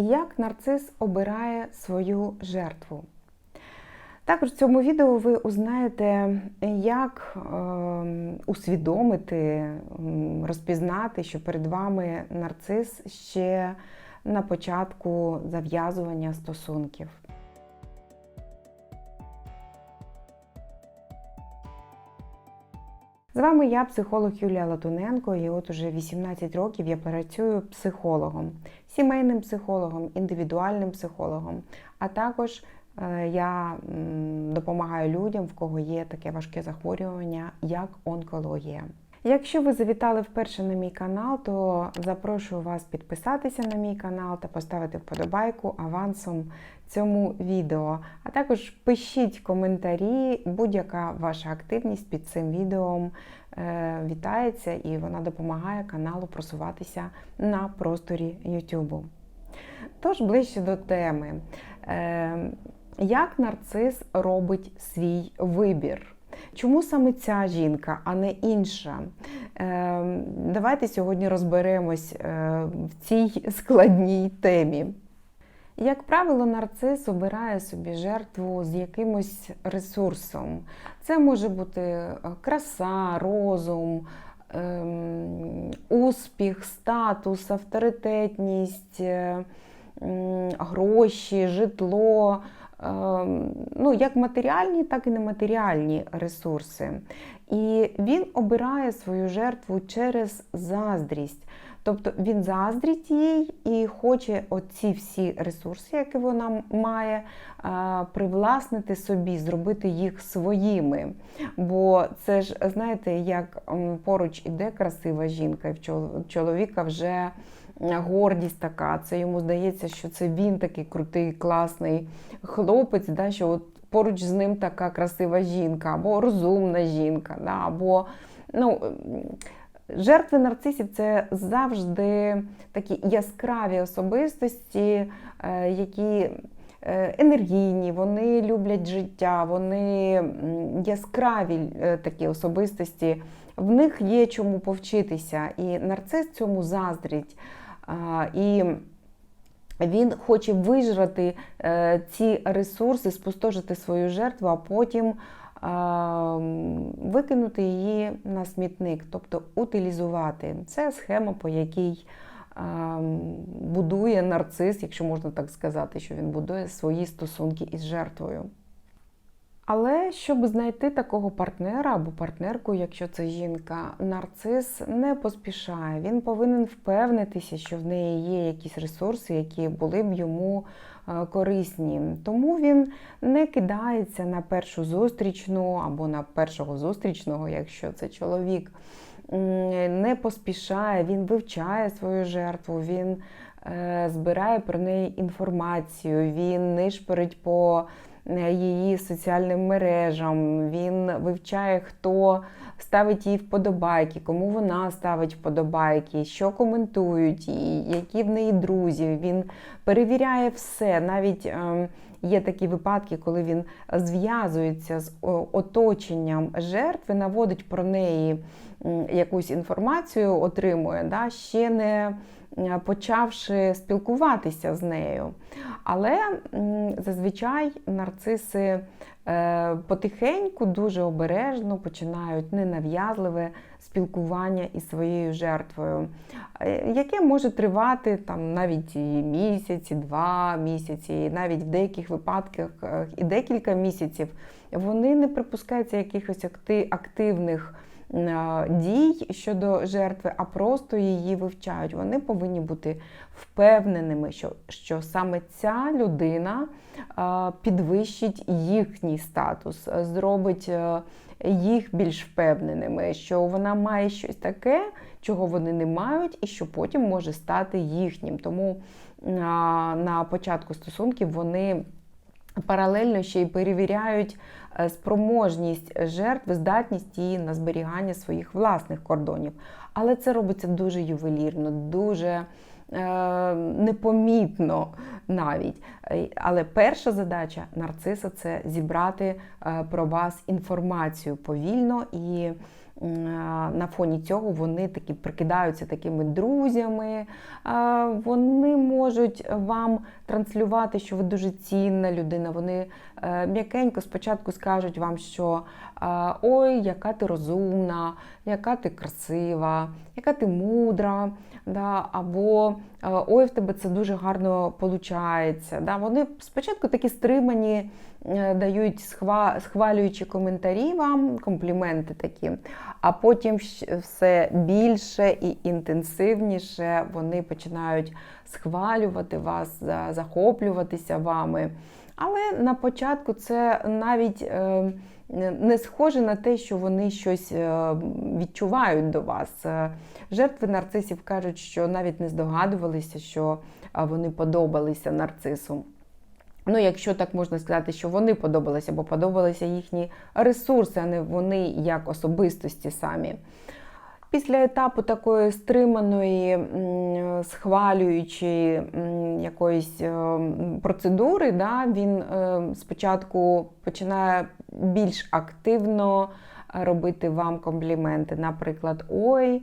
Як нарцис обирає свою жертву? Також в цьому відео ви узнаєте, як е, усвідомити, розпізнати, що перед вами нарцис ще на початку зав'язування стосунків. З вами я, психолог Юлія Латуненко, і от уже 18 років я працюю психологом, сімейним психологом, індивідуальним психологом, а також е, я допомагаю людям, в кого є таке важке захворювання, як онкологія. Якщо ви завітали вперше на мій канал, то запрошую вас підписатися на мій канал та поставити вподобайку авансом цьому відео. А також пишіть коментарі, будь-яка ваша активність під цим відео е, вітається і вона допомагає каналу просуватися на просторі YouTube. Тож ближче до теми. Е, Як нарцис робить свій вибір? Чому саме ця жінка, а не інша? Е, Давайте сьогодні розберемось е, в цій складній темі. Як правило, нарцис обирає собі жертву з якимось ресурсом. Це може бути е, краса, розум, ем, успіх, статус, авторитетність, е, гроші, житло. Ем, Ну, як матеріальні, так і нематеріальні ресурси. І він обирає свою жертву через заздрість. Тобто він заздрить їй і хоче оці всі ресурси, які вона має, привласнити собі, зробити їх своїми. Бо це ж, знаєте, як поруч іде красива жінка, і в чоловіка вже гордість така. Це йому здається, що це він такий крутий, класний хлопець, да, що от поруч з ним така красива жінка, або розумна жінка, да, або ну. Жертви нарцисів це завжди такі яскраві особистості, е, які е, енергійні, вони люблять життя, вони яскраві е, такі особистості. В них є чому повчитися, і нарцис цьому заздрить. І він хоче вижрати е, ці ресурси, спустошити свою жертву, а потім викинути її на смітник, тобто утилізувати. Це схема, по якій будує нарцис, якщо можна так сказати, що він будує свої стосунки із жертвою. Але щоб знайти такого партнера або партнерку, якщо це жінка, нарцис не поспішає. Він повинен впевнитися, що в неї є якісь ресурси, які були б йому е, корисні. Тому він не кидається на першу зустрічну або на першого зустрічного, якщо це чоловік. Не поспішає, він вивчає свою жертву, він е, збирає про неї інформацію, він нишпорить по її соціальним мережам, він вивчає, хто ставить їй вподобайки, кому вона ставить вподобайки, що коментують, які в неї друзі. Він перевіряє все. Навіть е, є такі випадки, коли він зв'язується з оточенням жертви, наводить про неї якусь інформацію, отримує, да, ще не е, почавши спілкуватися з нею. Але зазвичай нарциси е, потихеньку, дуже обережно починають ненав'язливе спілкування із своєю жертвою, е, яке може тривати там навіть і місяць, два місяці, навіть в деяких випадках е, і декілька місяців. Вони не припускаються якихось активних е, дій щодо жертви, а просто її вивчають. Вони повинні бути впевненими, що, що саме ця людина е, підвищить їхній статус, е, зробить е, їх більш впевненими, що вона має щось таке, чого вони не мають, і що потім може стати їхнім. Тому е, на початку стосунків вони паралельно ще й перевіряють е, спроможність жертви, здатність її на зберігання своїх власних кордонів. Але це робиться дуже ювелірно, дуже е, непомітно навіть. Е, Але перша задача нарциса це зібрати про вас інформацію повільно і на фоні цього вони такі прикидаються такими друзями. Вони можуть вам транслювати, що ви дуже цінна людина. Вони е, м'якенько спочатку скажуть вам, що ой, яка ти розумна, яка ти красива, яка ти мудра. Да, Або ой, в тебе це дуже гарно виходить. Да. Вони спочатку такі стримані е, дають схвалюючі коментарі вам, компліменти такі, а потім все більше і інтенсивніше вони починають схвалювати вас, захоплюватися вами. Але на початку це навіть е, не схоже на те, що вони щось е, відчувають до вас. Е, жертви нарцисів кажуть, що навіть не здогадувалися, що вони подобалися нарцису. Ну, якщо так можна сказати, що вони подобалися, бо подобалися їхні ресурси, а не вони як особистості самі. Після етапу такої стриманої, схвалюючої якоїсь е, процедури, да, він е, спочатку починає більш активно робити вам компліменти. Наприклад, ой,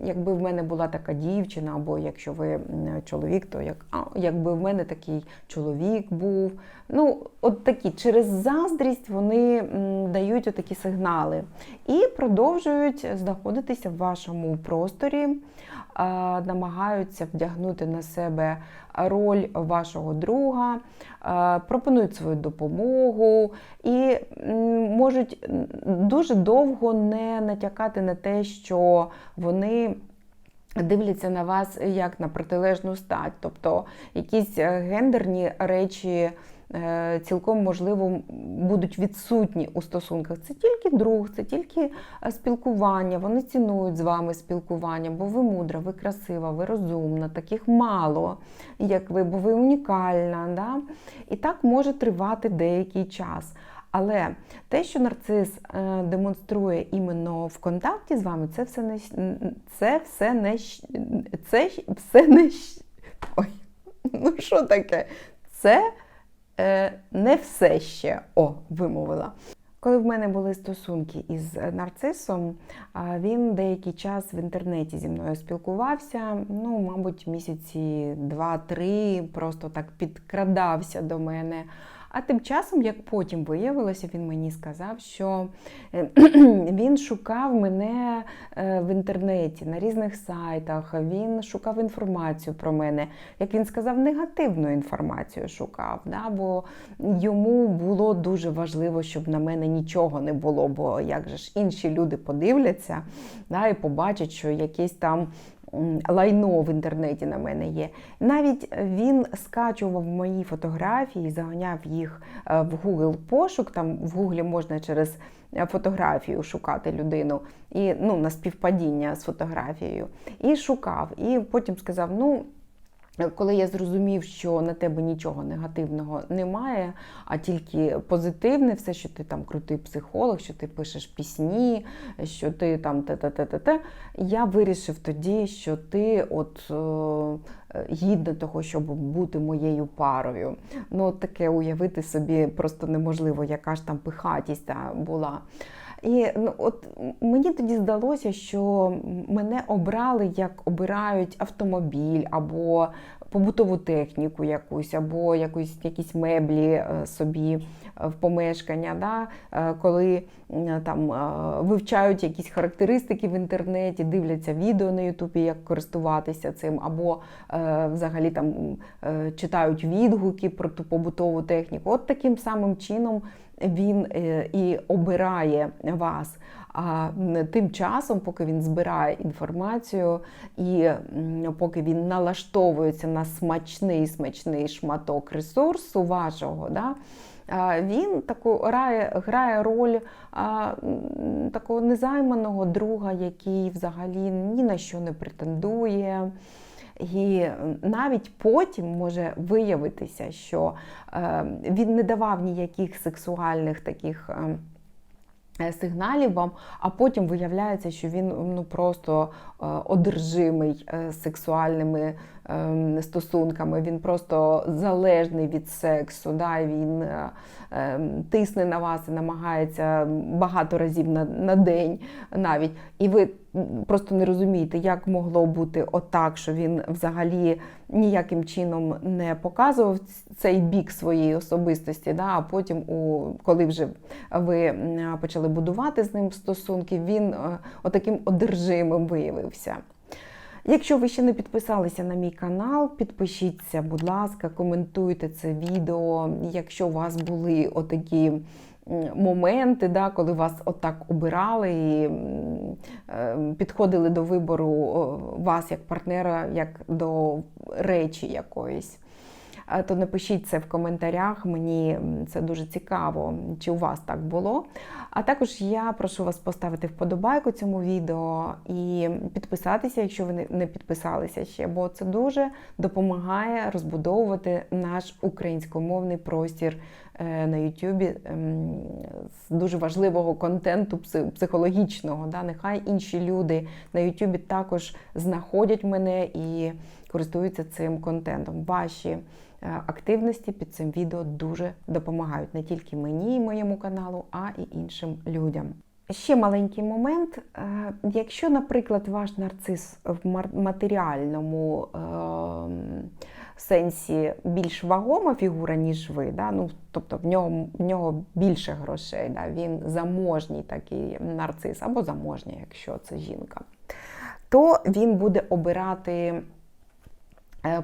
якби в мене була така дівчина, або якщо ви чоловік, то як а, якби в мене такий чоловік був. Ну, от такі через заздрість вони дають такі сигнали і продовжують знаходитися в вашому просторі, намагаються вдягнути на себе роль вашого друга, пропонують свою допомогу і можуть дуже довго не натякати на те, що вони. Дивляться на вас як на протилежну стать, тобто якісь е, гендерні речі Е, цілком можливо будуть відсутні у стосунках. Це тільки друг, це тільки е, спілкування. Вони цінують з вами спілкування, бо ви мудра, ви красива, ви розумна, таких мало, як ви, бо ви унікальна. Да? І так може тривати деякий час. Але те, що нарцис е, демонструє іменно в контакті з вами, це все не це все не це все не Ой, ну що таке? Це Е, не все ще о, вимовила. Коли в мене були стосунки із нарцисом, він деякий час в інтернеті зі мною спілкувався. Ну, мабуть, місяці два-три, просто так підкрадався до мене. А тим часом, як потім виявилося, він мені сказав, що е, він шукав мене е, в інтернеті на різних сайтах, він шукав інформацію про мене. Як він сказав, негативну інформацію шукав, да? бо йому було дуже важливо, щоб на мене нічого не було. Бо як же ж інші люди подивляться да, і побачать, що якийсь там лайно в інтернеті на мене є. Навіть він скачував мої фотографії, заганяв їх е, в Google пошук. Там в Google можна через фотографію шукати людину і ну, на співпадіння з фотографією. І шукав. І потім сказав: ну. Коли я зрозумів, що на тебе нічого негативного немає, а тільки позитивне, все, що ти там крутий психолог, що ти пишеш пісні, що ти там те-те-те-те, я вирішив тоді, що ти от е, гідна того, щоб бути моєю парою. Ну, таке уявити собі просто неможливо, яка ж там пихатість була. І ну, от мені тоді здалося, що мене обрали, як обирають автомобіль або побутову техніку якусь, або якусь, якісь меблі е, собі е, в помешкання, да? Е, коли там вивчають якісь характеристики в інтернеті, дивляться відео на Ютубі, як користуватися цим, або взагалі там читають відгуки про ту побутову техніку. От таким самим чином він і обирає вас. А тим часом, поки він збирає інформацію і поки він налаштовується на смачний смачний шматок ресурсу вашого, да, він таку грає, грає роль а, такого незайманого друга, який взагалі ні на що не претендує. І навіть потім може виявитися, що е, він не давав ніяких сексуальних таких. Е, Е, сигналів вам, а потім виявляється, що він ну просто одержимий сексуальними ем, стосунками, він просто залежний від сексу. Да? Він ем, тисне на вас і намагається багато разів на, на день навіть. І ви просто не розумієте, як могло бути отак, що він взагалі ніяким чином не показував цей бік своєї особистості. Да? А потім, у, коли вже ви почали будувати з ним стосунки, він е, отаким одержимим виявився. Якщо ви ще не підписалися на мій канал, підпишіться, будь ласка, коментуйте це відео. Якщо у вас були отакі моменти, да, коли вас отак обирали і е, підходили до вибору вас як партнера, як до речі якоїсь. То напишіть це в коментарях, мені це дуже цікаво, чи у вас так було. А також я прошу вас поставити вподобайку цьому відео і підписатися, якщо ви не- підписалися ще, бо це дуже допомагає розбудовувати наш українськомовний простір е, на Ютубі ем, з дуже важливого контенту психологічного. Нехай інші люди на Ютубі також знаходять мене і користуються цим контентом. Ваші е, активності під цим відео дуже допомагають не тільки мені і моєму каналу, а і іншим людям. Ще маленький момент. Е, Якщо, наприклад, ваш нарцис в матеріальному ем, сенсі більш вагома фігура, ніж ви, да? ну, тобто в нього, в нього більше грошей, да? він заможній такий нарцис, або заможня, якщо це жінка, то він буде обирати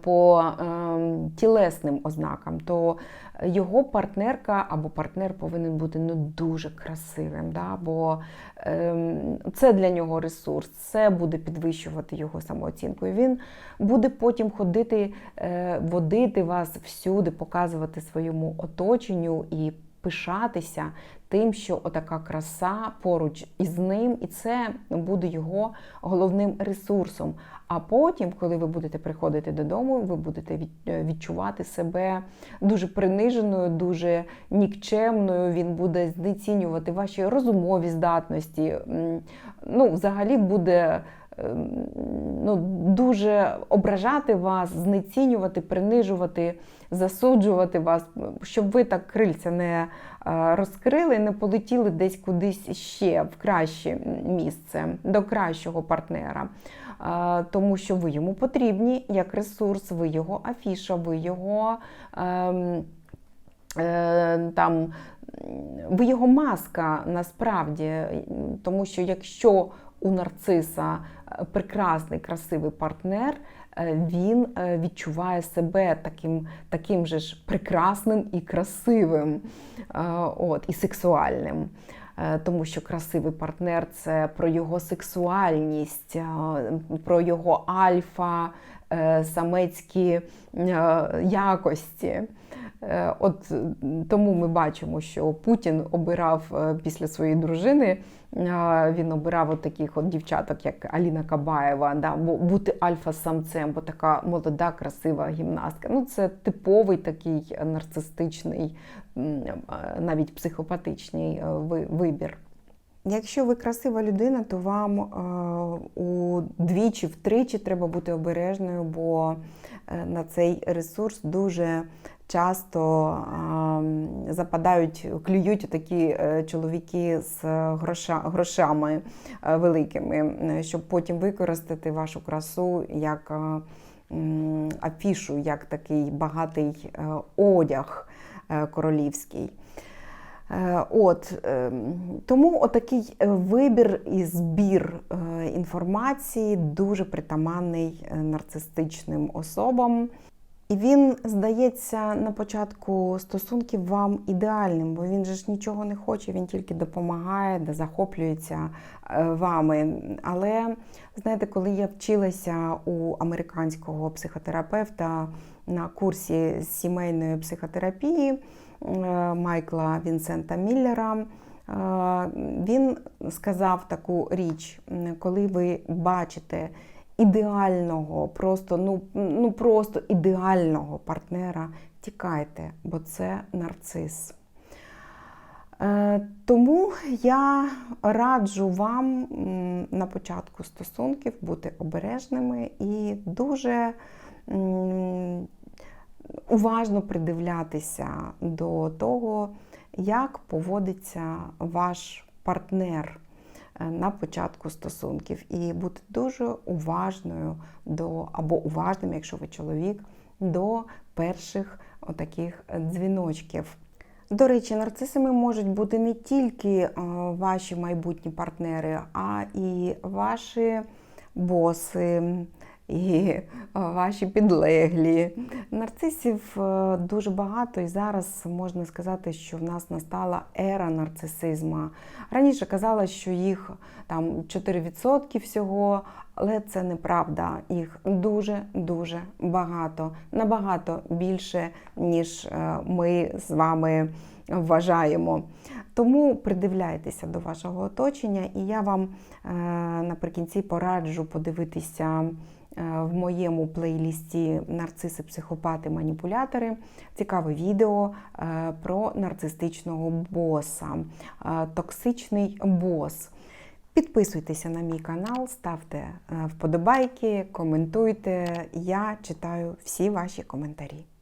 по ем, тілесним ознакам, то його партнерка або партнер повинен бути ну, дуже красивим. Да? Бо ем, це для нього ресурс, це буде підвищувати його самооцінку. І він буде потім ходити, е, водити вас всюди, показувати своєму оточенню і пишатися тим, що отака краса поруч із ним, і це буде його головним ресурсом. А потім, коли ви будете приходити додому, ви будете е, відчувати себе дуже приниженою, дуже нікчемною. Він буде знецінювати ваші розумові здатності. Ну, взагалі буде ну, дуже ображати вас, знецінювати, принижувати, засуджувати вас, щоб ви так крильця не е, розкрили, не полетіли десь кудись ще в краще місце, до кращого партнера. Е, Тому що ви йому потрібні як ресурс, ви його афіша, ви його ем, е, там. Ви його маска насправді, тому що якщо у нарциса е, прекрасний, красивий партнер, е, він е, відчуває себе таким, таким же ж прекрасним і красивим, от, і сексуальним. Тому що красивий партнер це про його сексуальність, про його альфа, самецькі якості. Е, От тому ми бачимо, що Путін обирав е, після своєї дружини, е, він обирав от таких от дівчаток, як Аліна Кабаєва, да, бо бути альфа-самцем, бо така молода, красива гімнастка. Ну, це типовий такий нарцистичний, навіть психопатичний вибір. Якщо ви красива людина, то вам е, удвічі, втричі треба бути обережною, бо е, на цей ресурс дуже часто западають, клюють такі е, чоловіки з гроша, грошами великими, щоб потім використати вашу красу як афішу, як такий багатий одяг королівський. Е, От е, тому отакий е, вибір і збір е, інформації дуже притаманний нарцистичним особам. І він здається на початку стосунків вам ідеальним, бо він же ж нічого не хоче, він тільки допомагає, де захоплюється вами. Але знаєте, коли я вчилася у американського психотерапевта на курсі сімейної психотерапії Майкла Вінсента Міллера, е, він сказав таку річ, коли ви бачите ідеального, просто ну, ну просто ідеального партнера, тікайте, бо це нарцис. Е, Тому я раджу вам на початку стосунків бути обережними і дуже уважно придивлятися до того, як поводиться ваш партнер е, на початку стосунків, і бути дуже уважною до або уважним, якщо ви чоловік, до перших отаких дзвіночків. До речі, нарцисами можуть бути не тільки е, ваші майбутні партнери, а і ваші боси, і е, ваші підлеглі. Нарцисів е, дуже багато, і зараз можна сказати, що в нас настала ера нарцисизму. Раніше казала, що їх там 4% всього, але це неправда. Їх дуже-дуже багато, набагато більше, ніж е, ми з вами вважаємо. Тому придивляйтеся до вашого оточення, і я вам наприкінці пораджу подивитися в моєму плейлісті Нарциси, психопати, маніпулятори. Цікаве відео е, про нарцистичного боса, е, токсичний бос. Підписуйтеся на мій канал, ставте е, вподобайки, коментуйте. Я читаю всі ваші коментарі.